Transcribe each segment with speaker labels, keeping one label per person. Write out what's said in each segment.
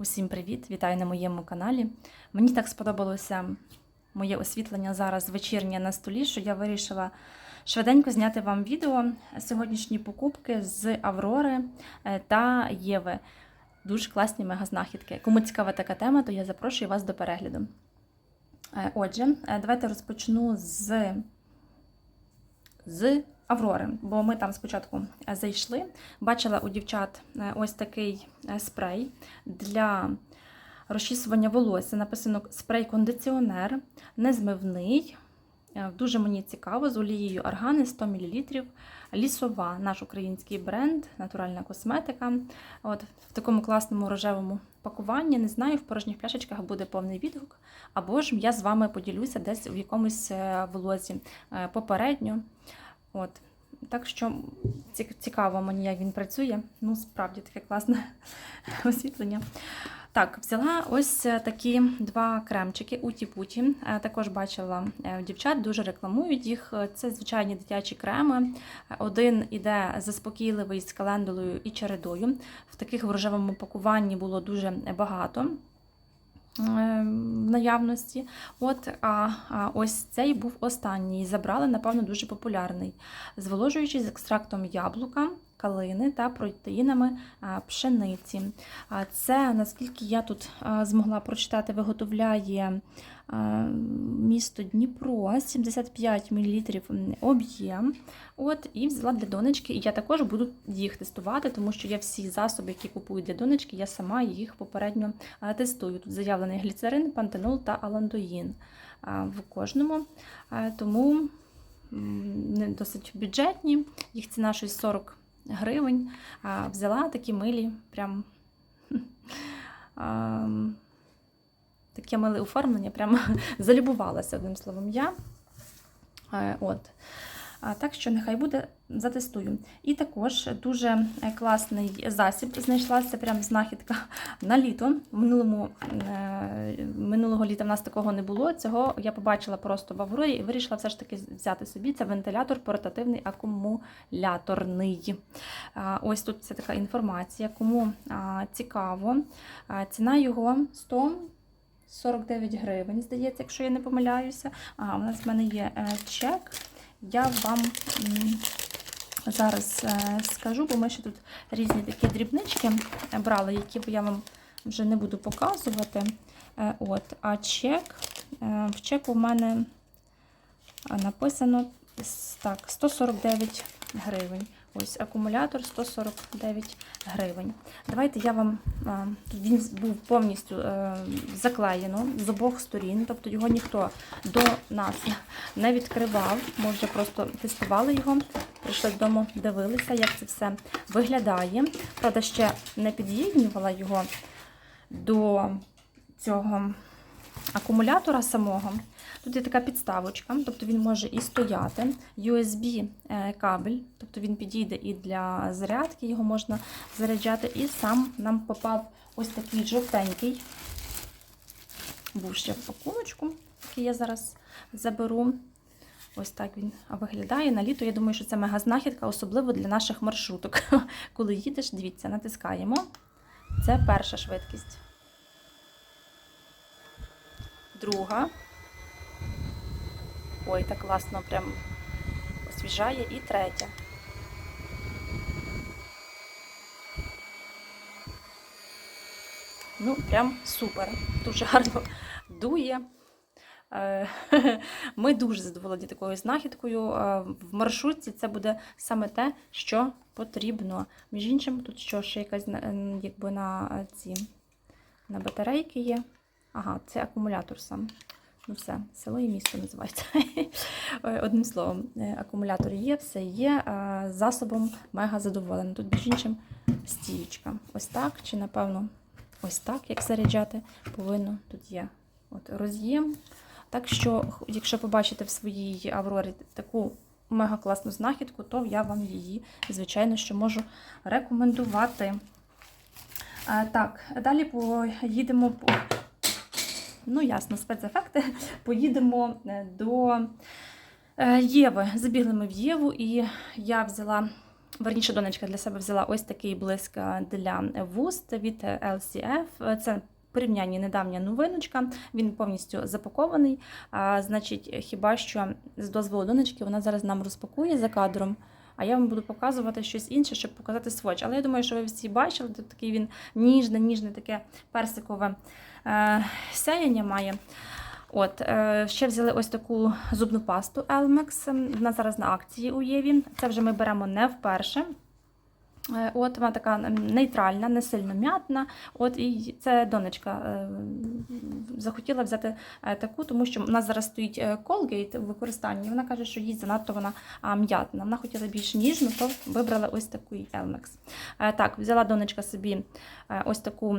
Speaker 1: Усім привіт! Вітаю на моєму каналі. Мені так сподобалося моє освітлення зараз вечірнє на столі, що я вирішила швиденько зняти вам відео сьогоднішні покупки з Аврори е, та Єви. Дуже класні мегазнахідки. Кому цікава така тема, то я запрошую вас до перегляду. Е, Отже, е, давайте розпочну з, з Аврори, бо ми там спочатку е, зайшли. Бачила у дівчат е, ось такий е, спрей для розчісування волосся. Написано спрей-кондиціонер, незмивний. Дуже мені цікаво, з олією органи 100 мл. Лісова, наш український бренд, натуральна косметика. От В такому класному рожевому пакуванні. Не знаю, в порожніх пляшечках буде повний відгук. Або ж я з вами поділюся десь в якомусь влозі е, попередньо. От. Так що цікаво мені, як він працює. Ну, справді таке класне освітлення. Так, взяла ось е, такі два кремчики у Тіпуті. Також бачила е, дівчат, дуже рекламують їх. Е, Це звичайні дитячі креми. Е, Один іде заспокійливий з календулою і чередою. В таких в рожевому пакуванні було дуже багато е, в наявності. От, а, а ось цей був останній. Забрали, напевно, дуже популярний. Зволожуючий з екстрактом яблука, калини та протеїнами пшениці. Це, наскільки я тут змогла прочитати, виготовляє місто Дніпро, 75 мл об'єм. От, і взяла для донечки. І я також буду їх тестувати, тому що я всі засоби, які купую для донечки, я сама їх попередньо тестую. Тут заявлений гліцерин, пантенол та аландоїн в кожному. Тому досить бюджетні. Їх ціна щось 40 гривень. Взяла такі милі, прям таке миле оформлення, прям залюбувалася одним словом я. Е, От. Так що нехай буде, затестую. І також дуже е, класний засіб знайшлася, прям знахідка на літо. Минулому, е, минулого літа в нас такого не було. Цього я побачила просто в Аврорі і вирішила все ж таки взяти собі. Це вентилятор портативний акумуляторний. Ось тут це така інформація. Кому цікаво, ціна його 100. 49 гривень, здається, якщо я не помиляюся. А, у нас в мене є е, чек. Я вам зараз е, скажу, бо ми ще тут різні такі дрібнички брали, які я вам вже не буду показувати. Е, От, а чек, е, в чеку в мене написано так, 149 гривень. Ось акумулятор 149 гривень. Давайте я вам. він був повністю е, заклеєно з обох сторін, тобто його ніхто до нас не відкривав. Ми вже просто тестували його, прийшли додому, дивилися, як це все виглядає. Правда, ще не під'єднювала його до цього акумулятора самого. Тут є така підставочка, тобто він може і стояти. USB е, тобто він підійде і для зарядки, його можна заряджати. І сам нам попав ось такий жовтенький, був ще в пакуночку, який я зараз заберу. Ось так він виглядає. На літо, я думаю, що це мега знахідка, особливо для наших маршруток. Коли їдеш, дивіться, натискаємо. Це перша швидкість. Друга. Ой, так класно прям освіжає. І третя. Ну, прям супер. Дуже гарно дує. Е, Ми дуже задоволені такою знахідкою. Е, В маршрутці це буде саме те, що потрібно. Між іншим, тут що ще якась якби на е, ці на батарейки є. Ага, це акумулятор сам. Ну все, село і місто називається. Одним словом, е, акумулятор є, все є. Засобом мега задоволена. Тут між іншим стіючка. Ось так, чи напевно, ось так, як заряджати, повинно тут є. От роз'єм. Так що, якщо побачите в своїй Аврорі таку мега класну знахідку, то я вам її, звичайно, що можу рекомендувати. Так, далі поїдемо по. Ну, ясно, спецефекти. Поїдемо е, до е, Єви. Забігли ми в Єву, і я взяла Верніше, донечка для себе взяла ось такий блиск е, для вуст від LCF. Це порівняння недавня новиночка. Він повністю запакований. А, значить, хіба що з дозволу донечки вона зараз нам розпакує за кадром. А я вам буду показувати щось інше, щоб показати сводч. Але я думаю, що ви всі бачили, тут такий він ніжне, ніжне таке персикове е, сяяння має. От, е, ще взяли ось таку зубну пасту Elmex. Вона зараз на акції у Єві. Це вже ми беремо не вперше. Е, От вона така нейтральна, не сильно м'ятна. От і це донечка захотіла взяти таку, тому що в нас зараз стоїть Colgate в використанні. Вона каже, що їй занадто вона м'ятна. Вона хотіла більш ніжну, то вибрала ось таку Elmex. Так, взяла донечка собі ось таку.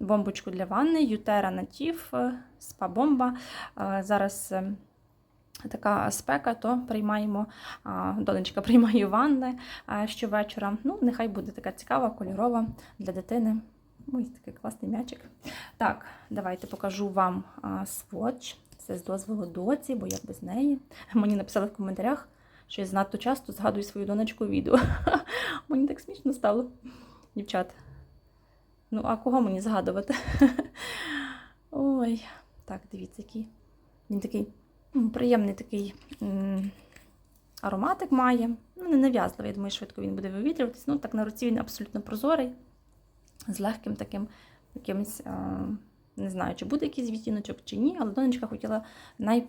Speaker 1: Е, Бомбочку для ванни, Ютера Натів, спа-бомба. Е, Зараз е, така спека, то приймаємо, донечка приймає ванни щовечора. Ну, нехай буде така цікава, кольорова для дитини. Ось такий класний м'ячик. Так, давайте покажу вам сводч. Це з дозволу доці, бо як без неї. Мені написали в коментарях, що я занадто часто згадую свою донечку відео. Мені так смішно стало, дівчат. Ну, а кого мені згадувати? Ой, так, дивіться, який. Він такий приємний такий ароматик має. Ну, не нав'язливий, я думаю, швидко він буде вивітрюватись. Ну, так на руці він абсолютно прозорий, з легким таким якимось, не знаю, чи буде якийсь відтіночок, чи ні, але донечка хотіла най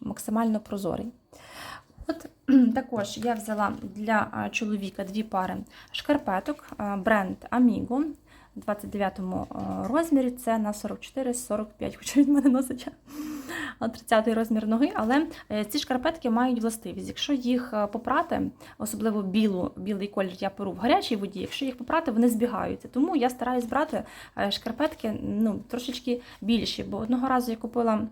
Speaker 1: максимально прозорий. От також я взяла для чоловіка дві пари шкарпеток, бренд Amigo. В 29 розмірі це на 44-45, хоча він мене носить 30 розмір ноги, але е, ці шкарпетки мають властивість. Якщо їх е, попрати, особливо білу, білий колір я перу в гарячій воді, якщо їх попрати, вони збігаються. Тому я стараюсь брати е, шкарпетки ну, трошечки більші, бо одного разу я купила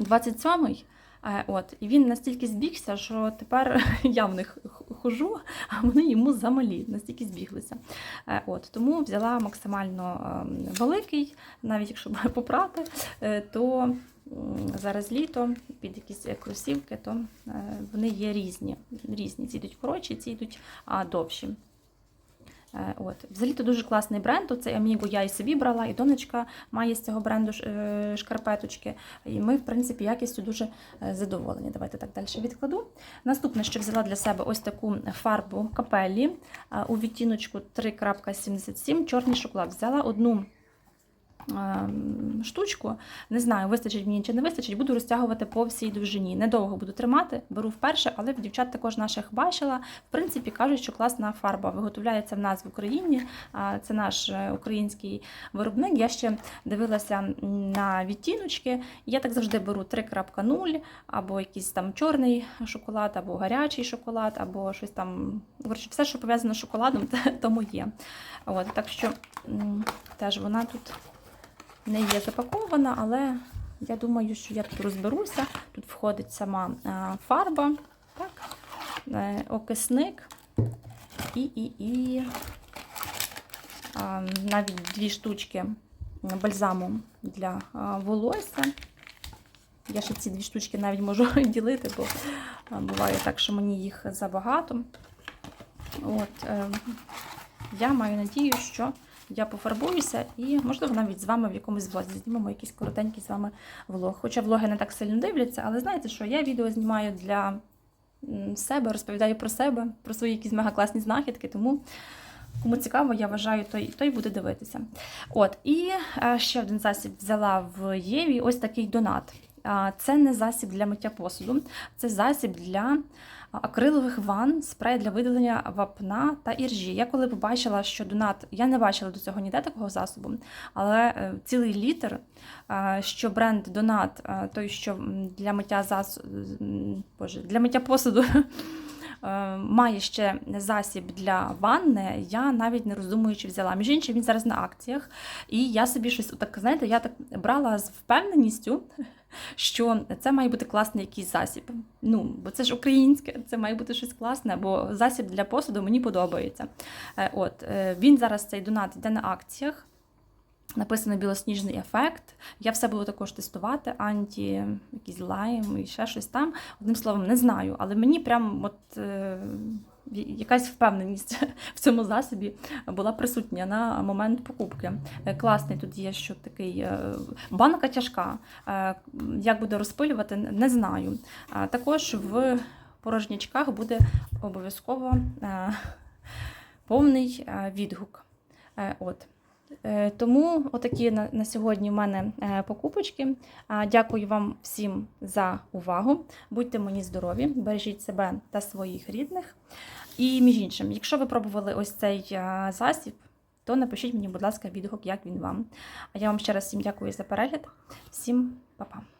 Speaker 1: 27-й. Е, От, і він настільки збігся, що тепер я в них хожу, а вони йому замалі, настільки збіглися. Е, От, тому взяла максимально ем, великий, навіть якщо попрати, е, то зараз літо під якісь кросівки, то вони є різні. різні. Ці йдуть коротші, ці йдуть довші. Е, От. Взагалі то дуже класний бренд. Оцей амігу я і собі брала, і донечка має з цього бренду е, шкарпеточки. І ми, в принципі, якістю дуже е, задоволені. Давайте так далі відкладу. Наступне, що взяла для себе ось таку фарбу капеллі е, у відтіночку 3.77 чорний шоколад. Взяла одну штучку. Не знаю, вистачить мені чи не вистачить, буду розтягувати по всій довжині. Недовго буду тримати, беру вперше, але в дівчат також наших бачила. В принципі, кажуть, що класна фарба виготовляється в нас в Україні. Це наш е, український виробник. Я ще дивилася на відтіночки. Я так завжди беру 3.0, або якийсь там чорний шоколад, або гарячий шоколад, або щось там. Коротше, все, що пов'язано з шоколадом, те- то моє. От, так що теж вона тут не є запакована, але я думаю, що я тут розберуся. Тут входить сама е, фарба, так, е, окисник і, і, і а, навіть дві штучки бальзаму для волосся. Я ще ці дві штучки навіть можу ділити, бо буває так, що мені їх забагато. От, е, я маю надію, що я пофарбуюся і, можливо, навіть з вами в якомусь влозі знімемо якийсь коротенький з вами влог. Хоча влоги не так сильно дивляться, але знаєте, що я відео знімаю для себе, розповідаю про себе, про свої якісь мегакласні знахідки, тому. Кому цікаво, я вважаю, той, той буде дивитися. От, і е, ще один засіб взяла в Єві ось такий донат. Це не засіб для миття посуду, це засіб для акрилових ванн, спрей для видалення вапна та іржі. Я коли побачила, що донат, я не бачила до цього ніде такого засобу, але е, цілий літр, е, що бренд Донат, е, той, що для миття засу... Боже, для миття посуду. Е, Має ще засіб для ванни, я навіть не роздумуючи взяла. Між іншим, він зараз на акціях. І я собі щось так, знаєте, я так брала з впевненістю, що це має бути класний якийсь засіб. Ну, бо це ж українське, це має бути щось класне, бо засіб для посуду мені подобається. Е, От, е, він зараз цей донат йде на акціях. Написано білосніжний ефект. Я все буду також тестувати, анті, якийсь лайм і ще щось там. Одним словом, не знаю, але мені прям от. е, якась впевненість в цьому засобі була присутня на момент покупки. Е, Класний тут є, що такий е, банка тяжка. Е, Як буде розпилювати, не знаю. Також в порожнячках буде обов'язково повний відгук. От. Е, Тому отакі на, на сьогодні в мене е, покупочки. Дякую вам всім за увагу. Будьте мені здорові, бережіть себе та своїх рідних. І між іншим, якщо ви пробували ось цей е, засіб, то напишіть мені, будь ласка, відгук, як він вам. А я вам ще раз всім дякую за перегляд. Всім па-па.